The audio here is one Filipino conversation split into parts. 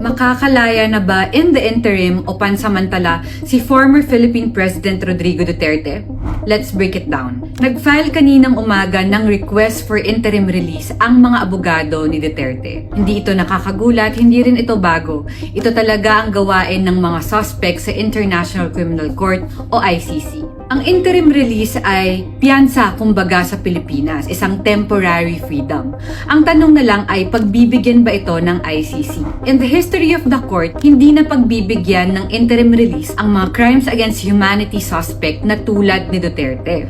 Makakalaya na ba in the interim o pansamantala si former Philippine President Rodrigo Duterte? Let's break it down. Nag-file kaninang umaga ng request for interim release ang mga abogado ni Duterte. Hindi ito nakakagulat, hindi rin ito bago. Ito talaga ang gawain ng mga suspect sa International Criminal Court o ICC. Ang interim release ay piyansa kumbaga sa Pilipinas, isang temporary freedom. Ang tanong na lang ay pagbibigyan ba ito ng ICC? In the history of the court, hindi na pagbibigyan ng interim release ang mga crimes against humanity suspect na tulad ni Duterte.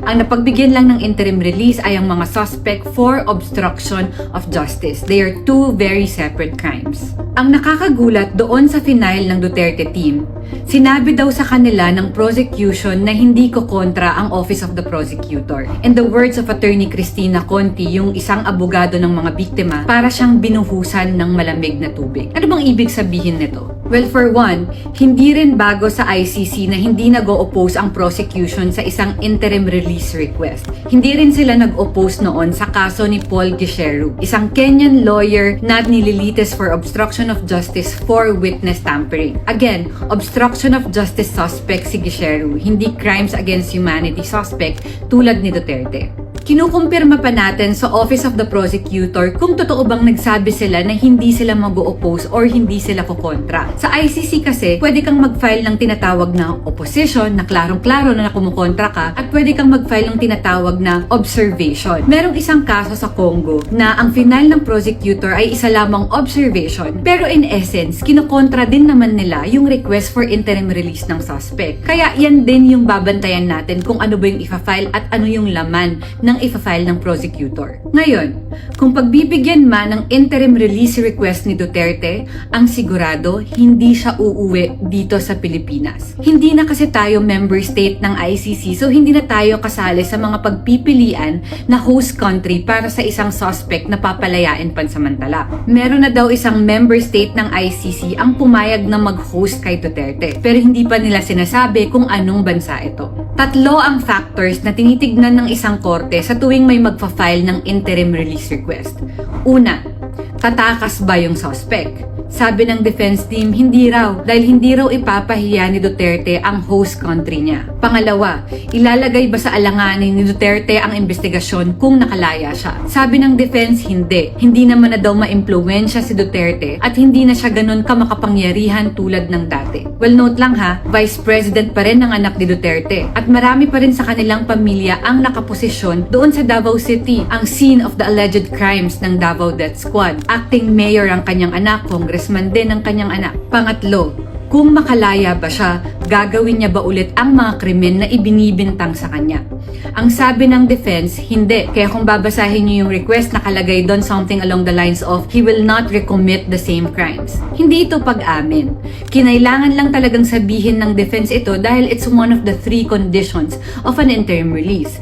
Ang napagbigyan lang ng interim release ay ang mga suspect for obstruction of justice. They are two very separate crimes. Ang nakakagulat doon sa final ng Duterte team, sinabi daw sa kanila ng prosecution na hindi ko kontra ang Office of the Prosecutor. In the words of Attorney Cristina Conti, yung isang abogado ng mga biktima, para siyang binuhusan ng malamig na tubig. Ano bang ibig sabihin nito? Well, for one, hindi rin bago sa ICC na hindi nag-o-oppose ang prosecution sa isang interim release request. Hindi rin sila nag-oppose noon sa kaso ni Paul Gicheru, isang Kenyan lawyer na nililitis for obstruction of justice for witness tampering. Again, obstruction of justice suspect si Gicheru, hindi crimes against humanity suspect tulad ni Duterte. Kinukumpirma pa natin sa Office of the Prosecutor kung totoo bang nagsabi sila na hindi sila mag-oppose or hindi sila kukontra. Sa ICC kasi, pwede kang mag-file ng tinatawag na opposition na klarong-klaro na kumukontra ka at pwede kang mag-file ng tinatawag na observation. Merong isang kaso sa Congo na ang final ng prosecutor ay isa lamang observation pero in essence, kinukontra din naman nila yung request for interim release ng suspect. Kaya yan din yung babantayan natin kung ano ba yung ifa-file at ano yung laman ng ifa-file ng prosecutor. Ngayon, kung pagbibigyan man ng interim release request ni Duterte, ang sigurado hindi siya uuwi dito sa Pilipinas. Hindi na kasi tayo member state ng ICC so hindi na tayo kasali sa mga pagpipilian na host country para sa isang suspect na papalayain pansamantala. Meron na daw isang member state ng ICC ang pumayag na mag-host kay Duterte pero hindi pa nila sinasabi kung anong bansa ito. Tatlo ang factors na tinitignan ng isang korte sa tuwing may magfa-file ng interim release request. Una, tatakas ba yung suspect? Sabi ng defense team, hindi raw dahil hindi raw ipapahiya ni Duterte ang host country niya. Pangalawa, ilalagay ba sa alanganin ni Duterte ang investigasyon kung nakalaya siya? Sabi ng defense, hindi. Hindi naman na daw ma-impluensya si Duterte at hindi na siya ganun kamakapangyarihan tulad ng dati. Well, note lang ha, Vice President pa rin ang anak ni Duterte at marami pa rin sa kanilang pamilya ang nakaposisyon doon sa Davao City, ang scene of the alleged crimes ng Davao Death Squad. Acting mayor ang kanyang anak, congressman din ang kanyang anak. Pangatlo, kung makalaya ba siya, gagawin niya ba ulit ang mga krimen na ibinibintang sa kanya? Ang sabi ng defense, hindi. Kaya kung babasahin niyo yung request, nakalagay doon something along the lines of, he will not recommit the same crimes. Hindi ito pag-amin. Kinailangan lang talagang sabihin ng defense ito dahil it's one of the three conditions of an interim release.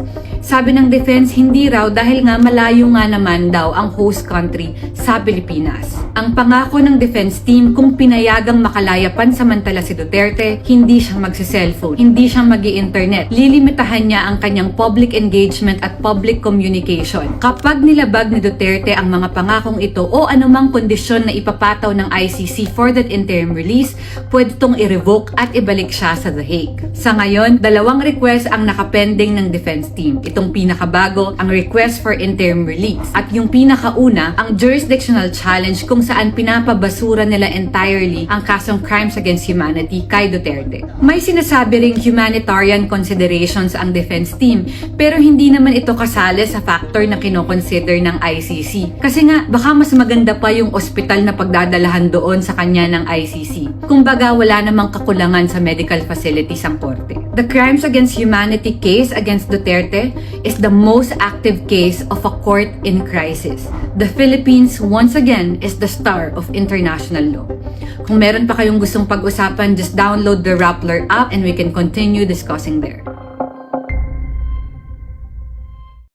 Sabi ng defense, hindi raw dahil nga malayo nga naman daw ang host country sa Pilipinas. Ang pangako ng defense team kung pinayagang makalaya pansamantala si Duterte, hindi siya magsi-cellphone, hindi siya mag internet Lilimitahan niya ang kanyang public engagement at public communication. Kapag nilabag ni Duterte ang mga pangakong ito o anumang kondisyon na ipapataw ng ICC for that interim release, pwede itong i-revoke at ibalik siya sa The Hague. Sa ngayon, dalawang request ang nakapending ng defense team. Itong pinakabago, ang request for interim release. At yung pinakauna, ang jurisdictional challenge kung saan pinapabasura nila entirely ang kasong crimes against humanity kay Duterte. May sinasabi ring humanitarian considerations ang defense team, pero hindi naman ito kasali sa factor na kinoconsider ng ICC. Kasi nga, baka mas maganda pa yung ospital na pagdadalahan doon sa kanya ng ICC. Kumbaga, wala namang kakulangan sa medical facilities ang korte. The crimes against humanity case against Duterte is the most active case of a court in crisis. The Philippines, once again, is the star of international law. Kung meron pa kayong gustong pag-usapan, just download the Rappler app and we can continue discussing there.